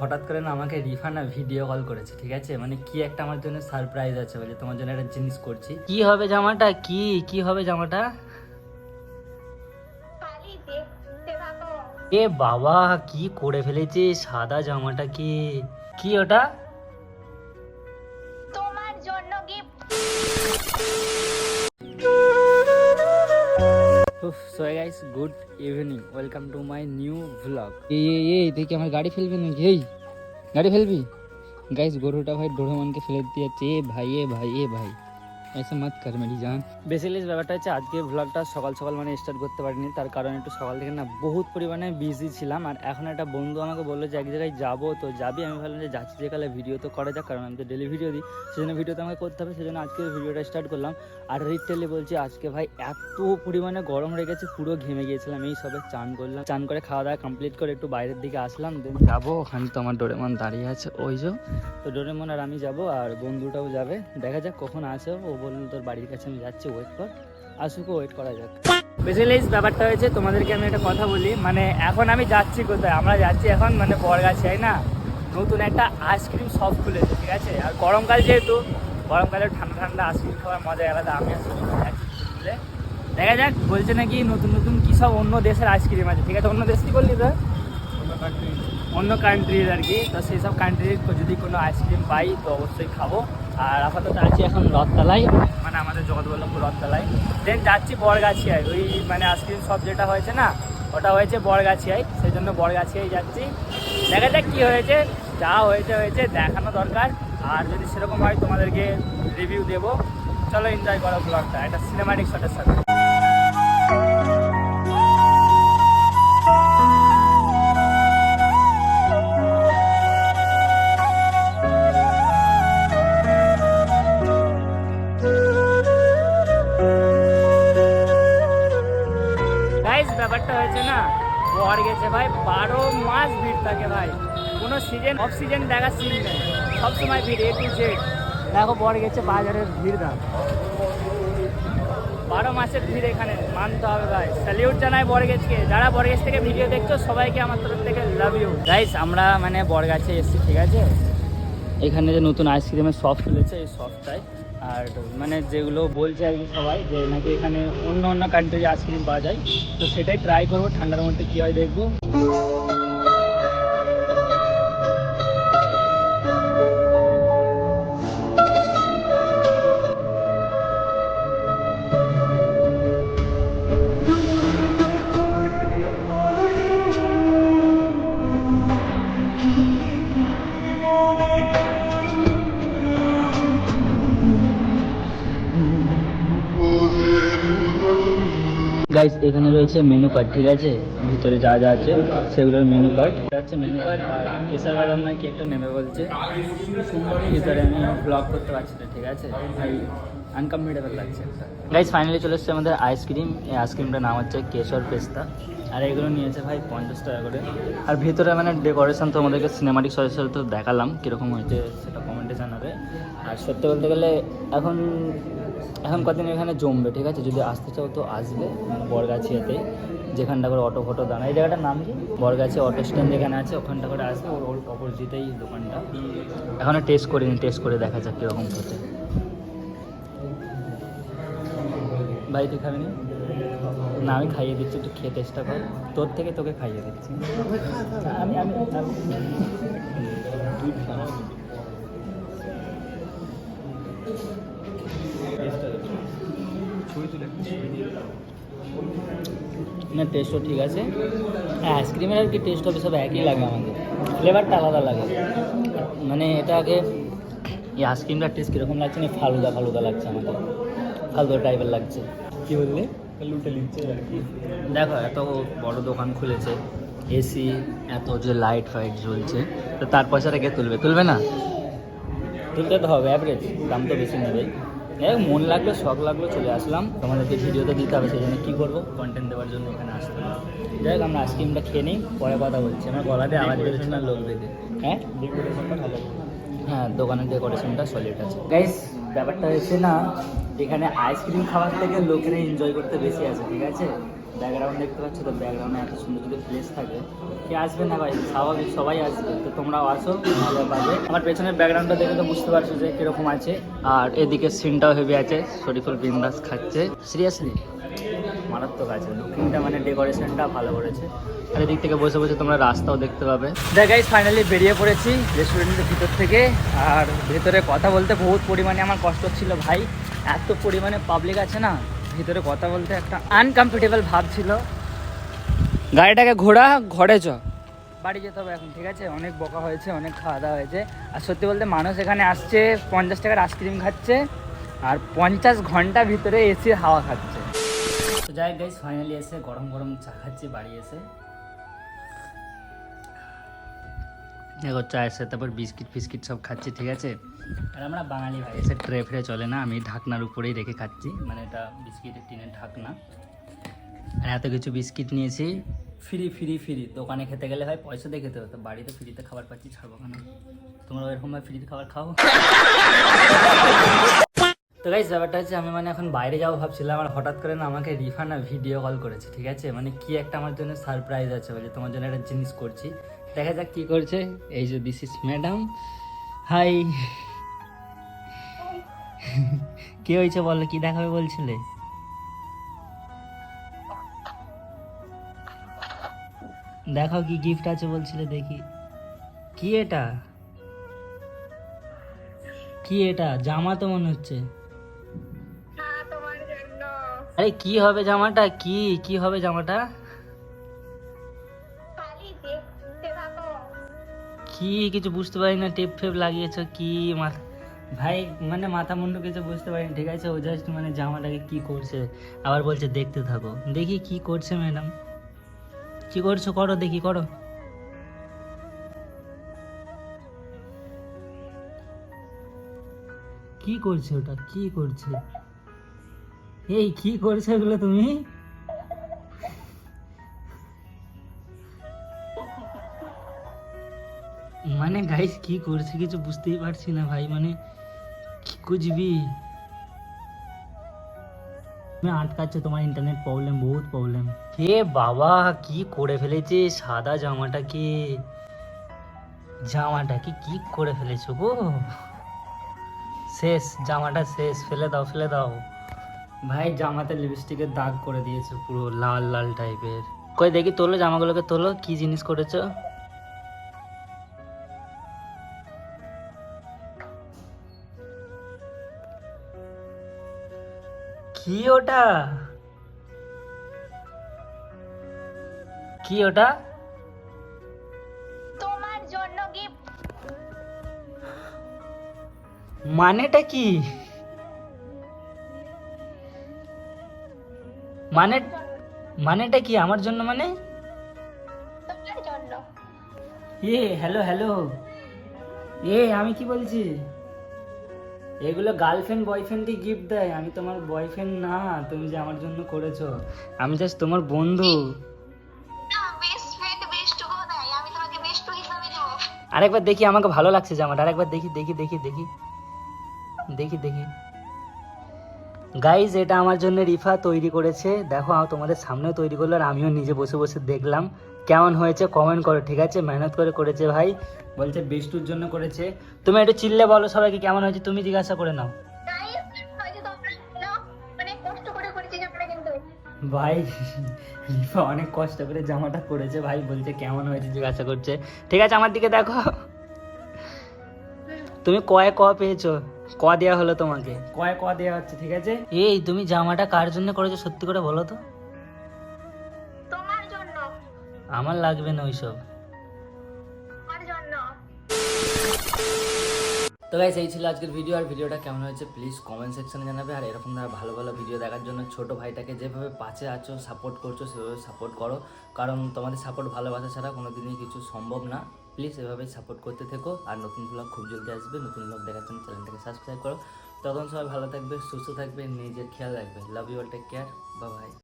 হঠাৎ করে না আমাকে রিফানা ভিডিও কল করেছে ঠিক আছে? মানে কি একটা আমার জন্য সারপ্রাইজ আছে বলে তোমার জন্য একটা জিনিস করছি। কি হবে জামাটা? কি? কি হবে জামাটা? এ বাবা কি করে ফেলেছে সাদা জামাটা কি কি ওটা? তোমার জন্য gift so guys good evening welcome to my new vlog এই এই তুই কি আমার গাড়ি ফেলবি নাকি? এই, গাড়ি ফেলবি? গাইস গরুটা ভাই ডোরেমনকে ফেলে দিয়েছে। এ ভাই এ ভাই এ ভাই। এসে মত কর মেরি জান বেসিক্যালি ব্যাপারটা হচ্ছে আজকে ভ্লগটা সকাল সকাল মানে স্টার্ট করতে পারিনি। তার কারণ একটু সকাল থেকে না বহুত পরিমাণে বিজি ছিলাম। আর এখন একটা বন্ধু আমাকে বলল যে, এক জায়গায় যাব তো যাবি? আমি ভাবলাম যে, যাচ্ছি যে কালে ভিডিও তো করা যাক, কারণ আমি তো ডেলি ভিডিও দিই। সেজন্য ভিডিও তো আমাকে করতে হবে, সেজন্য আজকে ভিডিওটা স্টার্ট করলাম। আর রিটেলি বলছি, আজকে ভাই এত পরিমাণে গরম হয়ে গেছে, পুরো ঘেমে গিয়েছিলাম। এই সবে চান করলাম। চান করে খাওয়া দাওয়া কমপ্লিট করে একটু বাইরের দিকে আসলাম। দেন যাব, ওখানে তো আমার ডোরেমন দাঁড়িয়ে আছে। ওই যে, তো ডোরেমন আর আমি যাব, আর বন্ধুটাও যাবে। দেখা যাক কখন আসে ও বলল, তোর বাড়ির কাছে আমি যাচ্ছি ওয়েট কর। আসুক ওয়েট করা যাক। বেসিক্যালি ব্যাপারটা হয়েছে, তোমাদেরকে আমি একটা কথা বলি। মানে এখন আমি যাচ্ছি কোথায়? আমরা যাচ্ছি এখন মানে বরগাছিয়ায় না? নতুন একটা আইসক্রিম শপ খুলেছে, ঠিক আছে? আর গরমকাল যেহেতু, গরমকালে ঠান্ডা ঠান্ডা আইসক্রিম খাওয়ার মজা আলাদা, আমি আসলে দেখা যাক, বলছে নাকি নতুন নতুন কী সব অন্য দেশের আইসক্রিম আছে, ঠিক আছে? অন্য দেশ কি বললি তো অন্য কান্ট্রির আর কি। তো সেই সব কান্ট্রির যদি কোনো আইসক্রিম পাই, তো অবশ্যই খাব। আর আপাতত আছি এখন রথতলায় মানে আমাদের জগৎবল্লভপুর রথতলায়। দেন যাচ্ছি বরগাছিয়ায়, ওই মানে আইসক্রিম সব যেটা হয়েছে না, ওটা হয়েছে বরগাছিয়ায় সেই জন্য বরগাছিয়ায় যাচ্ছি। দেখা যাক কী হয়েছে, যা হয়েছে হয়েছে, দেখানো দরকার। আর যদি সেরকম হয় তোমাদেরকে রিভিউ দেবো। চলো এনজয় করো ব্লগটা একটা সিনেমাটিক শটের সাথে। ব্যাপারটা হয়েছে না? বর গেছে ভাই, বারো মাস ভিড় থাকে ভাই। কোনো সিজন অফ সিজন দেখার সিন নেই। সবসময় ভিড় এ টু জেড দেখো, বর গেছে বাজারের ভিড় দাম। বারো মাসের ভিড় এখানে, মানতে হবে ভাই। স্যালিউট জানাই বরগেজকে যারা বরগেজ থেকে ভিডিও দেখছ, সবাইকে আমার তরফ থেকে লাভ ইউ গাইস আমরা মানে বরগাছে এসেছি, ঠিক আছে? এখানে যে নতুন আইসক্রিমের শপ খুলেছে, এই শপটায় আর মানে যেগুলো বলছে আর কি সবাই, যে নাকি এখানে অন্য অন্য কান্ট্রির আইসক্রিম পাওয়া যায়, তো সেটাই ট্রাই করব, ঠান্ডার মধ্যে কী হয় দেখব। গাইস এখানে রয়েছে মেনু কার্ড ঠিক আছে? ভিতরে যা যা আছে, সেগুলোর মেনু কার্ড এটা হচ্ছে মেনু কার্ড আর কেসার বাদাম নাকি একটা নেবে বলছে? ভিতরে আমি ব্লগ করতে পারছি না, ঠিক আছে? আনকমফর্টেবল লাগছে গাইস ফাইনালি চলে এসছে আমাদের আইসক্রিম এই আইসক্রিমটার নাম হচ্ছে কেশর পেস্তা। আর এগুলো নিয়েছে ভাই পঞ্চাশ টাকা করে। আর ভিতরে মানে ডেকোরেশন তো আমাদেরকে সিনেমাটিক সরাসরি তো দেখালাম, কীরকম হয়েছে সেটা কমেন্টে জানাবে। আর সত্যি বলতে গেলে এখন এখন কদিন এখানে জমবে, ঠিক আছে? যদি আসতে চাও তো আসবে মানে বরগাছিয়াতে যেখানটা করে অটো ফটো দাঁড়ায়। এই জায়গাটার নাম কি? বরগাছি অটো স্ট্যান্ড যেখানে আছে, ওখানটা করে আসবে। ওর ওর অপোজিটেই দোকানটা। এখনও টেস্ট করিনি, টেস্ট করে দেখা যাক কীরকম ভাই, তুই খাবি নি? না, আমি খাইয়ে দিচ্ছি একটু খেয়ে টেস্টটা কর। তোর থেকে তোকে খাইয়ে দিচ্ছি। আমি আমি না টেস্টও ঠিক আছে। হ্যাঁ আইসক্রিমের আর কি টেস্ট হবে সব একই লাগে আমাদের। ফ্লেভারটা আলাদা লাগে। মানে এটা আগে এই আইসক্রিমটার টেস্ট কীরকম লাগছে না ফালুদা ফালুদা লাগছে আমাদের। ফালুদা টাইপের লাগছে। কী বললে? লুটে নিচ্ছে আর কি। দেখো এত বড় দোকান খুলেছে এসি এত যে লাইট ফাইট জ্বলছে তো তার পয়সাটা কে তুলবে? তুলবে না? তুলতে তো হবে অ্যাভারেজ দাম তো বেশি নেবে এই মন লাগল শখ লাগল চলে আসলাম। তোমাদেরকে ভিডিও তো দিতে হবে সেই জন্য কী করব? কন্টেন্ট দেওয়ার জন্য এখানে আসতে হবে যাই হোক আমরা আইসক্রিমটা খেয়ে নিই পরে কথা বলছি। আমার গলাতে আওয়াজ বেরোচ্ছে। না লোক দেখে। হ্যাঁ? ডেকোরেশনটা ভালো। হ্যাঁ দোকানের ডেকোরেশনটা সলিড আছে। গাইস ব্যাপারটা হচ্ছে না এখানে আইসক্রিম খাওয়ার থেকে লোকেরা এনজয় করতে বেশি আছে ঠিক আছে? ব্যাকগ্রাউন্ড দেখতে পাচ্ছ তো ব্যাকগ্রাউন্ডে এত সুন্দর যদি প্লেস থাকে। কে আসবে না ভাই? স্বাভাবিক সবাই আসবে। তো তোমরাও আসো ভালো পাবে। আমার পেছনের ব্যাকগ্রাউন্ডটা দেখে তো বুঝতে পারছ যে কীরকম আছে। আর এদিকে সিনটাও হেভি আছে। শরীফুল বিন্দাস খাচ্ছে। সিরিয়াসলি মারাত্মক আছে। লুকিংটা মানে ডেকোরেশনটা ভালো করেছে। আর এদিক থেকে বসে বসে তোমরা রাস্তাও দেখতে পাবে। দেখাই ফাইনালি বেরিয়ে পড়েছি রেস্টুরেন্টের ভিতর থেকে। আর ভেতরে কথা বলতে বহুত পরিমাণে আমার কষ্ট ছিল ভাই। এত পরিমাণে পাবলিক আছে না। ভিতরে কথা বলতে একটা আনকমফোর্টেবল ভাব ছিল। গাড়িটাকে ঘোরা ঘরে চ। বাড়ি যেতে হবে এখন ঠিক আছে? অনেক বকা হয়েছে অনেক খাওয়া দাওয়া হয়েছে। আর সত্যি বলতে মানুষ এখানে আসছে পঞ্চাশ টাকার আইসক্রিম খাচ্ছে আর পঞ্চাশ ঘণ্টা ভিতরে এসির হাওয়া খাচ্ছে। তো যাই গাইস ফাইনালি এসে গরম গরম চা খাচ্ছে বাড়ি এসে। দেখো চায়ের সাথে তারপর বিস্কিট ফিস্কিট সব খাচ্ছি, ঠিক আছে? আর আমরা বাঙালি ভাই, এসে ট্রে ফ্রে চলে না, আমি ঢাকনার উপরেই রেখে খাচ্ছি মানে এটা বিস্কিটের টিনের ঢাকনা। আর এত কিছু বিস্কিট নিয়েছি। ফ্রি ফ্রি ফ্রি, দোকানে খেতে গেলে হয় পয়সা দিয়ে খেতে হতো বাড়িতে ফ্রিতে খাবার পাচ্ছি, ছাড়বো কেন? তোমরা এরকমভাবে ফ্রিতে খাবার খাও। তো গাইজ ব্যাপারটা হচ্ছে আমি মানে এখন বাইরে যাব ভাবছিলাম, আর হঠাৎ করে না আমাকে রিফা না ভিডিও কল করেছে, ঠিক আছে? মানে কি একটা আমার জন্য সারপ্রাইজ আছে বলে তোমার জন্য একটা জিনিস করছি। দেখা যাক কি করছে। এই যে দিস ইস ম্যাডাম হাই কি হয়েছে বলো কি দেখাবে বলছিলে? দেখো কি গিফট আছে বলছিলে দেখি। কি এটা? কি এটা? জামা তো মনে হচ্ছে। আরে কি হবে জামাটা? কি? কি হবে জামাটা? কি কিছু বুঝতে পারি না, টেপ ফেপ লাগিয়েছো, কি ভাই মানে মাথা মুন্ডু কিছু বুঝতে পারিনি, ঠিক আছে? ও জাস্ট মানে জামাটাকে কি করছে, আবার বলছে, দেখতে থাকো। দেখি কি করছে ম্যাডাম কি করছ? করো দেখি, করো। কি করছে ওটা? কি করছে? এই, কি করছে ওগুলো তুমি? মানে গাইস কি করছে কিছু বুঝতেই পারছি না ভাই মানে কি কুচবি আটকাচ্ছে তোমার ইন্টারনেট প্রবলেম বহুত প্রবলেম হে বাবা কি করে ফেলেছে সাদা জামাটাকে? জামাটাকে কি করে ফেলেছো গো? শেষ জামাটা শেষ ফেলে দাও ফেলে দাও। ভাই জামাতে লিপস্টিকের দাগ করে দিয়েছে পুরো লাল লাল টাইপের কই দেখি তোলো জামাগুলোকে তোলো কি জিনিস করেছ? কি ওটা? কি ওটা? তোমার জন্য গিফট মানেটা কি? মানে মানেটা কি আমার জন্য মানে? তোমার জন্য। এ হ্যালো হ্যালো এ আমি কি বলছি? এগুলো গার্লফ্রেন্ড বয়ফ্রেন্ডই গিফট দেয়। আমি তোমার বয়ফ্রেন্ড না তুমি যে আমার জন্য করেছ। আমি জাস্ট তোমার বন্ধু। আরেকবার দেখি আমাকে ভালো লাগছে জামাটা। আরেকবার দেখি দেখি দেখি দেখি। দেখি দেখি। গাইজ এটা আমার জন্য রিফা তৈরি করেছে। দেখো তোমাদের সামনেও তৈরি করল আর আমিও নিজে বসে বসে দেখলাম। কেমন হয়েছে কমেন্ট করো ঠিক আছে? মেহনত করে করেছে ভাই বলছে বেস্টুর জন্য করেছে। তুমি একটু চিল্লে বলো সবাইকে কেমন হয়েছে তুমি জিজ্ঞাসা করে নাও। মানে ভাই রিফা অনেক কষ্ট করে জামাটা করেছে ভাই বলছে কেমন হয়েছে জিজ্ঞাসা করছে। ঠিক আছে আমার দিকে দেখো। তুমি কয়ে ক পেয়েছ? ক দেওয়া হলো তোমাকে। কয়ে ক দেওয়া হচ্ছে ঠিক আছে? এই তুমি জামাটা কার জন্য করেছ সত্যি করে বলো তো। আমার লাগবে না ওইসব। তো গাইস এই ছিল আজকের ভিডিও আর ভিডিওটা কেমন হয়েছে প্লিজ কমেন্ট সেকশনে জানাবে। আর এরকম ধরনের ভালো ভালো ভিডিও দেখার জন্য ছোট ভাইটাকে যেভাবে পাশে আছো সাপোর্ট করছ সেভাবে সাপোর্ট করো। কারণ তোমাদের সাপোর্ট ভালোবাসা ছাড়া কোনো দিনই কিছু সম্ভব না। প্লিজ এভাবেই সাপোর্ট করতে থেকো। আর নতুন ব্লগ খুব জলদি আসবে। নতুন ব্লগ দেখার জন্য চ্যানেলটাকে সাবস্ক্রাইব করো। তখন সবাই ভালো থাকবে সুস্থ থাকবে নিজের খেয়াল রাখবে। Love you all take care বা ভাই